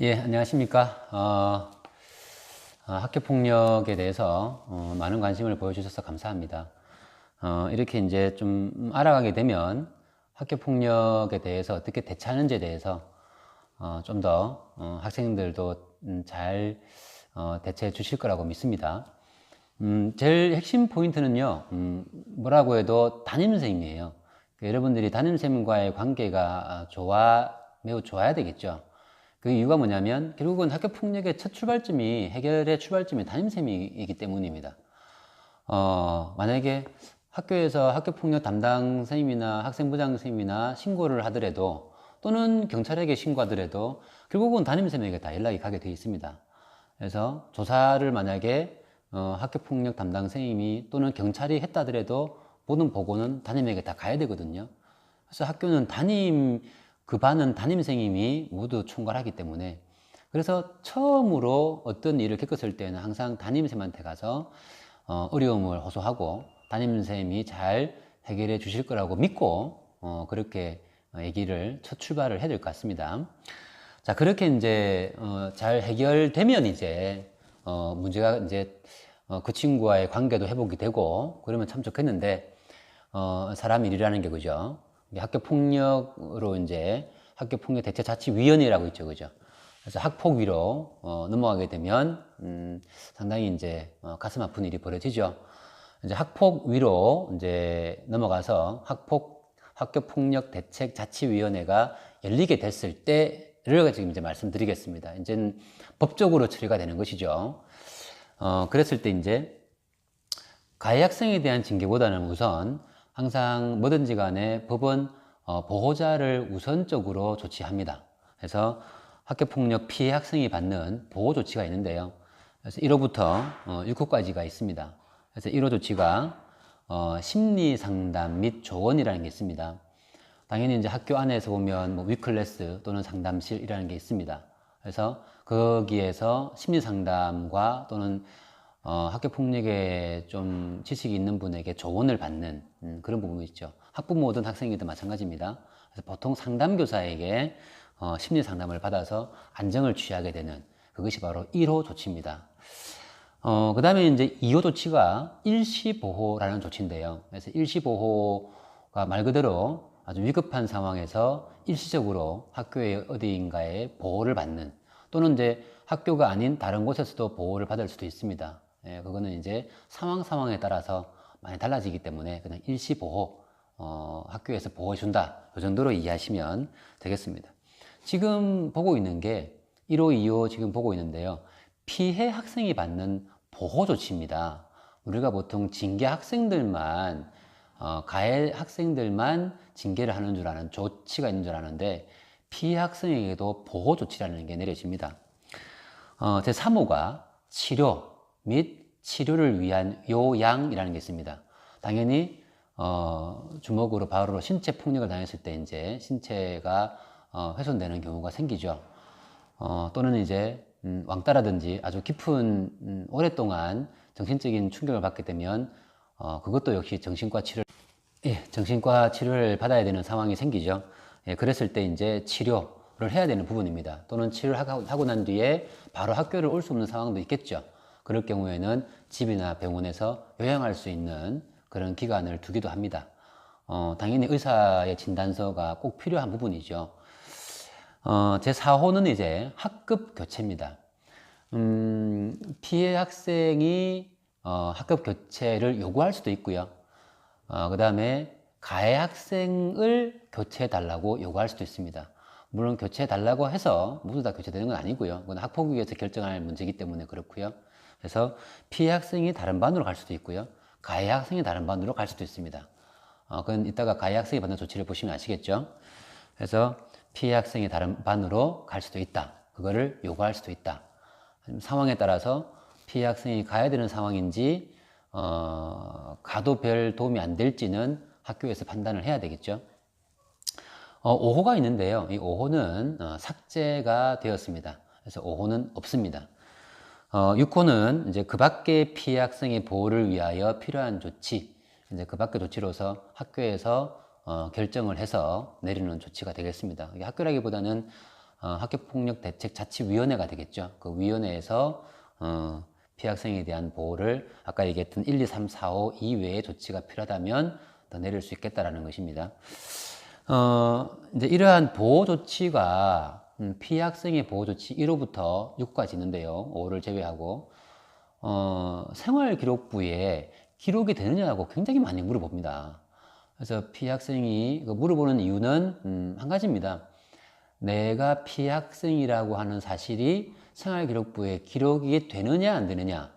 예, 안녕하십니까. 어, 어, 학교 폭력에 대해서 어, 많은 관심을 보여주셔서 감사합니다. 어, 이렇게 이제 좀 알아가게 되면 학교 폭력에 대해서 어떻게 대처하는지에 대해서 어, 좀더 어, 학생들도 음, 잘 어, 대처해 주실 거라고 믿습니다. 음, 제일 핵심 포인트는요, 음, 뭐라고 해도 담임선생님이에요. 그 여러분들이 담임선생님과의 관계가 좋아, 매우 좋아야 되겠죠. 그 이유가 뭐냐면 결국은 학교 폭력의 첫 출발점이 해결의 출발점이 담임쌤이기 때문입니다. 어, 만약에 학교에서 학교 폭력 담당 선생님이나 학생부장 선생님이나 신고를 하더라도 또는 경찰에게 신고하더라도 결국은 담임쌤에게 다 연락이 가게 되어 있습니다. 그래서 조사를 만약에 어, 학교 폭력 담당 선생님이 또는 경찰이 했다더라도 모든 보고는 담임에게 다 가야 되거든요. 그래서 학교는 담임 그 반은 담임 선생님이 모두 총괄하기 때문에 그래서 처음으로 어떤 일을 겪었을 때는 항상 담임 선생님한테 가서 어, 어려움을 호소하고 담임 선생님이 잘 해결해 주실 거라고 믿고 어, 그렇게 얘기를 첫 출발을 해야 될 것 같습니다. 자 그렇게 이제 어, 잘 해결되면 이제 어, 문제가 이제 어, 그 친구와의 관계도 회복이 되고 그러면 참 좋겠는데 어, 사람 일이라는 게 그죠. 학교 폭력으로 이제 학교 폭력 대체 자치위원회라고 있죠, 그죠? 그래서 학폭 위로 어, 넘어가게 되면 음, 상당히 이제 어, 가슴 아픈 일이 벌어지죠. 이제 학폭 위로 이제 넘어가서 학폭 학교 폭력 대책 자치위원회가 열리게 됐을 때를 지금 이제 말씀드리겠습니다. 이제는 법적으로 처리가 되는 것이죠. 어, 그랬을 때 이제 가해 학생에 대한 징계보다는 우선 항상 뭐든지 간에 법은 어, 보호자를 우선적으로 조치합니다. 그래서 학교폭력 피해 학생이 받는 보호 조치가 있는데요. 그래서 1호부터 어, 6호까지가 있습니다. 그래서 1호 조치가 어, 심리 상담 및 조언이라는 게 있습니다. 당연히 이제 학교 안에서 보면 뭐 위클래스 또는 상담실이라는 게 있습니다. 그래서 거기에서 심리 상담과 또는 어, 학교 폭력에 좀 지식이 있는 분에게 조언을 받는 음, 그런 부분이 있죠. 학부모든 학생이든 마찬가지입니다. 그래서 보통 상담교사에게 어, 심리 상담을 받아서 안정을 취하게 되는 그것이 바로 1호 조치입니다. 어, 그 다음에 이제 2호 조치가 일시보호라는 조치인데요. 그래서 일시보호가 말 그대로 아주 위급한 상황에서 일시적으로 학교의 어디인가에 보호를 받는 또는 이제 학교가 아닌 다른 곳에서도 보호를 받을 수도 있습니다. 예, 그거는 이제 상황 상황에 따라서 많이 달라지기 때문에 그냥 일시 보호 어, 학교에서 보호해 준다 이 정도로 이해하시면 되겠습니다. 지금 보고 있는 게 1호, 2호 지금 보고 있는데요. 피해 학생이 받는 보호 조치입니다. 우리가 보통 징계 학생들만 어, 가해 학생들만 징계를 하는 줄 아는 조치가 있는 줄 아는데 피해 학생에게도 보호 조치라는 게 내려집니다. 어, 제 3호가 치료, 및 치료를 위한 요양이라는 게 있습니다. 당연히 어, 주먹으로 바로 신체 폭력을 당했을 때 이제 신체가 어, 훼손되는 경우가 생기죠. 어, 또는 이제 음, 왕따라든지 아주 깊은 음, 오랫동안 정신적인 충격을 받게 되면 어, 그것도 역시 정신과 치료 예, 정신과 치료를 받아야 되는 상황이 생기죠. 예, 그랬을 때 이제 치료를 해야 되는 부분입니다. 또는 치료를 하고 난 뒤에 바로 학교를 올 수 없는 상황도 있겠죠. 그럴 경우에는 집이나 병원에서 요양할 수 있는 그런 기간을 두기도 합니다. 어, 당연히 의사의 진단서가 꼭 필요한 부분이죠. 어, 제 4호는 이제 학급 교체입니다. 음, 피해 학생이 어, 학급 교체를 요구할 수도 있고요. 어, 그 다음에 가해 학생을 교체해 달라고 요구할 수도 있습니다. 물론 교체해 달라고 해서 모두 다 교체되는 건 아니고요. 그건 학폭위에서 결정할 문제이기 때문에 그렇고요. 그래서 피해 학생이 다른 반으로 갈 수도 있고요. 가해 학생이 다른 반으로 갈 수도 있습니다. 어, 그건 이따가 가해 학생이 받는 조치를 보시면 아시겠죠? 그래서 피해 학생이 다른 반으로 갈 수도 있다. 그거를 요구할 수도 있다. 상황에 따라서 피해 학생이 가야 되는 상황인지, 어, 가도 별 도움이 안 될지는 학교에서 판단을 해야 되겠죠. 어, 5호가 있는데요. 이 5호는 어, 삭제가 되었습니다. 그래서 5호는 없습니다. 어, 6호는 이제 그 밖의 피해 학생의 보호를 위하여 필요한 조치, 이제 그 밖의 조치로서 학교에서 어, 결정을 해서 내리는 조치가 되겠습니다. 학교라기보다는 어, 학교폭력대책자치위원회가 되겠죠. 그 위원회에서 어, 피해 학생에 대한 보호를 아까 얘기했던 1, 2, 3, 4, 5 이외의 조치가 필요하다면 더 내릴 수 있겠다라는 것입니다. 어, 이제 이러한 보호 조치가 음, 피해 학생의 보호 조치 1호부터 6까지 있는데요. 5를 제외하고 어, 생활기록부에 기록이 되느냐고 굉장히 많이 물어봅니다. 그래서 피해 학생이 그 물어보는 이유는 음, 한 가지입니다. 내가 피해 학생이라고 하는 사실이 생활기록부에 기록이 되느냐 안 되느냐.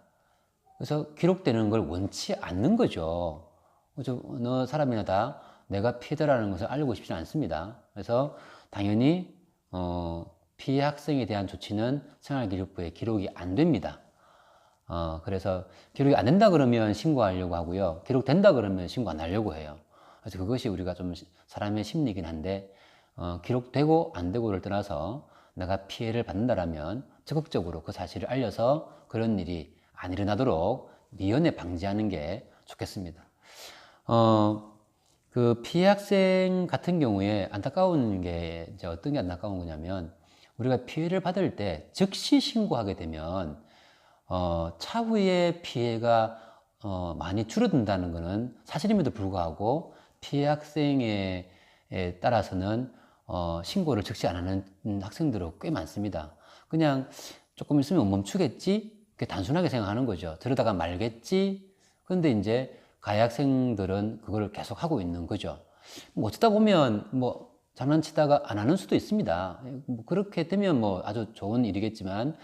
그래서 기록되는 걸 원치 않는 거죠. 어느 사람이나 다 내가 피해자라는 것을 알고 싶지 않습니다. 그래서 당연히 어, 피해 학생에 대한 조치는 생활기록부에 기록이 안 됩니다. 어, 그래서 기록이 안 된다 그러면 신고하려고 하고요. 기록된다 그러면 신고 안 하려고 해요. 그래서 그것이 우리가 좀 사람의 심리긴 한데, 어, 기록되고 안 되고를 떠나서 내가 피해를 받는다라면 적극적으로 그 사실을 알려서 그런 일이 안 일어나도록 미연에 방지하는 게 좋겠습니다. 어, 그 피해 학생 같은 경우에 안타까운 게 이제 어떤 게 안타까운 거냐면 우리가 피해를 받을 때 즉시 신고하게 되면 어, 차후에 피해가 어, 많이 줄어든다는 것은 사실임에도 불구하고 피해 학생에 따라서는 어, 신고를 즉시 안 하는 학생들은 꽤 많습니다. 그냥 조금 있으면 멈추겠지? 단순하게 생각하는 거죠. 들어다가 말겠지? 그런데 이제 가해 학생들은 그걸 계속 하고 있는 거죠. 뭐 어쩌다 보면 뭐 장난치다가 안 하는 수도 있습니다. 뭐 그렇게 되면 뭐 아주 좋은 일이겠지만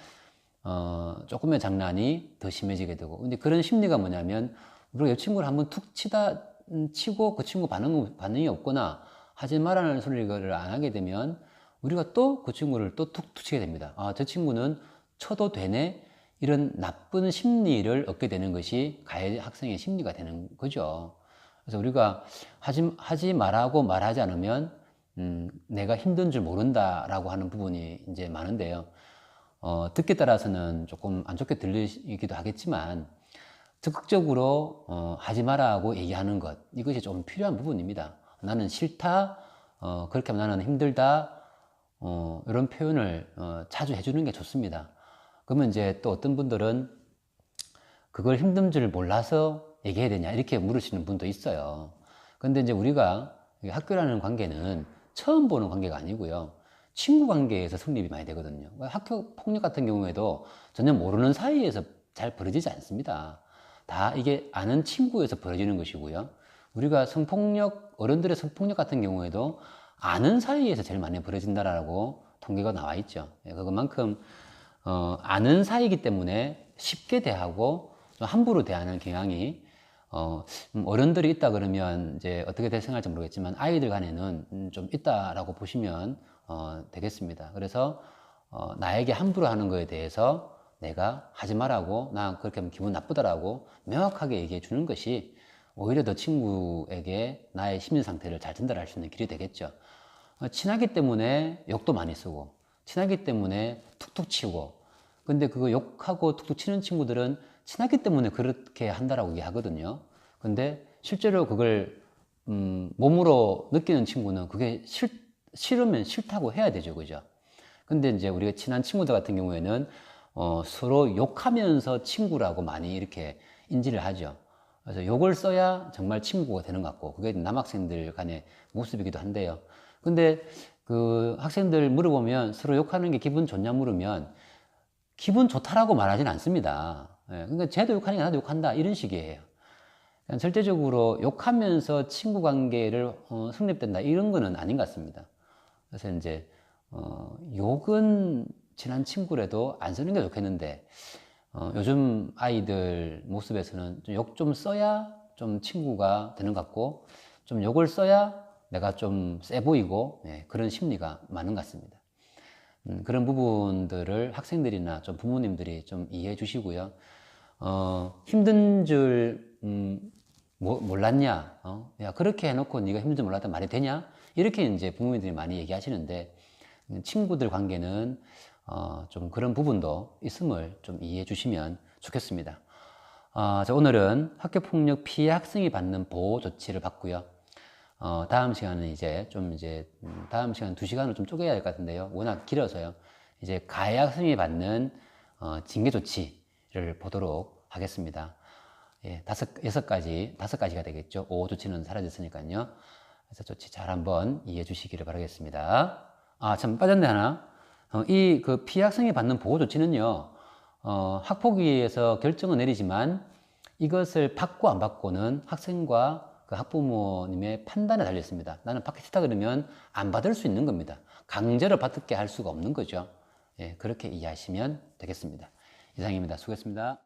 어, 조금의 장난이 더 심해지게 되고. 근데 그런 심리가 뭐냐면, 우리가 옆 친구를 한번 툭 치다, 음, 치고 그 친구 반응, 반응이 없거나 하지 말라는 소리를 안 하게 되면 우리가 또 그 친구를 또툭 치게 됩니다. 아, 저 친구는 쳐도 되네? 이런 나쁜 심리를 얻게 되는 것이 가해 학생의 심리가 되는 거죠. 그래서 우리가 하지, 하지 말라고 말하지 않으면, 음, 내가 힘든 줄 모른다라고 하는 부분이 이제 많은데요. 어, 듣기에 따라서는 조금 안 좋게 들리기도 하겠지만 적극적으로 어, 하지 마라고 얘기하는 것 이것이 좀 필요한 부분입니다. 나는 싫다, 어, 그렇게 하면 나는 힘들다 어, 이런 표현을 어, 자주 해주는 게 좋습니다. 그러면 이제 또 어떤 분들은 그걸 힘든 줄 몰라서 얘기해야 되냐 이렇게 물으시는 분도 있어요. 근데 이제 우리가 학교라는 관계는 처음 보는 관계가 아니고요. 친구 관계에서 성립이 많이 되거든요. 학교 폭력 같은 경우에도 전혀 모르는 사이에서 잘 벌어지지 않습니다. 다 이게 아는 친구에서 벌어지는 것이고요. 우리가 성폭력, 어른들의 성폭력 같은 경우에도 아는 사이에서 제일 많이 벌어진다라고 통계가 나와 있죠. 예, 그것만큼, 어, 아는 사이기 때문에 쉽게 대하고 함부로 대하는 경향이 어, 음, 어른들이 있다 그러면 이제 어떻게 대생할지 모르겠지만 아이들 간에는 음, 좀 있다라고 보시면 어, 되겠습니다. 그래서 어, 나에게 함부로 하는 것에 대해서 내가 하지 말라고 나 그렇게 하면 기분 나쁘다라고 명확하게 얘기해 주는 것이 오히려 더 친구에게 나의 심리 상태를 잘 전달할 수 있는 길이 되겠죠. 어, 친하기 때문에 욕도 많이 쓰고 친하기 때문에 툭툭 치고 근데 그거 욕하고 툭툭 치는 친구들은 친하기 때문에 그렇게 한다라고 얘기하거든요. 근데 실제로 그걸 음, 몸으로 느끼는 친구는 그게 싫, 싫으면 싫다고 해야 되죠. 그죠? 근데 이제 우리가 친한 친구들 같은 경우에는 어, 서로 욕하면서 친구라고 많이 이렇게 인지를 하죠. 그래서 욕을 써야 정말 친구가 되는 것 같고, 그게 남학생들 간의 모습이기도 한데요. 근데 그 학생들 물어보면 서로 욕하는 게 기분 좋냐 물으면 기분 좋다라고 말하진 않습니다. 예, 그러니까 쟤도 욕하니까 나도 욕한다. 이런 식이에요. 절대적으로 욕하면서 친구 관계를 어, 성립된다. 이런 거는 아닌 것 같습니다. 그래서 이제 어, 욕은 친한 친구라도 안 쓰는 게 좋겠는데 어, 요즘 아이들 모습에서는 욕 좀 써야 좀 친구가 되는 것 같고 좀 욕을 써야 내가 좀 세 보이고 네, 그런 심리가 많은 것 같습니다. 음, 그런 부분들을 학생들이나 좀 부모님들이 좀 이해해 주시고요. 어, 힘든 줄 음, 뭐, 몰랐냐? 어? 야 그렇게 해놓고 네가 힘든 줄 몰랐다 말이 되냐? 이렇게 이제 부모님들이 많이 얘기하시는데 친구들 관계는 어, 좀 그런 부분도 있음을 좀 이해해 주시면 좋겠습니다. 어, 자, 오늘은 학교폭력 피해 학생이 받는 보호 조치를 봤고요. 어, 다음 시간은 이제 좀 이제 음, 다음 시간 두 시간을 좀 쪼개야 될 것 같은데요. 워낙 길어서요. 이제 가해학생이 받는 어, 징계 조치를 보도록 하겠습니다. 예, 다섯 여섯 가지 다섯 가지가 되겠죠. 오호 조치는 사라졌으니까요. 그래서 조치 잘 한번 이해해 주시기를 바라겠습니다. 아, 참 빠졌네 하나. 어, 이그 피학생이 받는 보호 조치는요. 어, 학폭위에서 결정은 내리지만 이것을 받고 안 받고는 학생과 그 학부모님의 판단에 달려 있습니다. 나는 받기 싫다 그러면 안 받을 수 있는 겁니다. 강제로 받게 할 수가 없는 거죠. 예, 그렇게 이해하시면 되겠습니다. 이상입니다. 수고했습니다.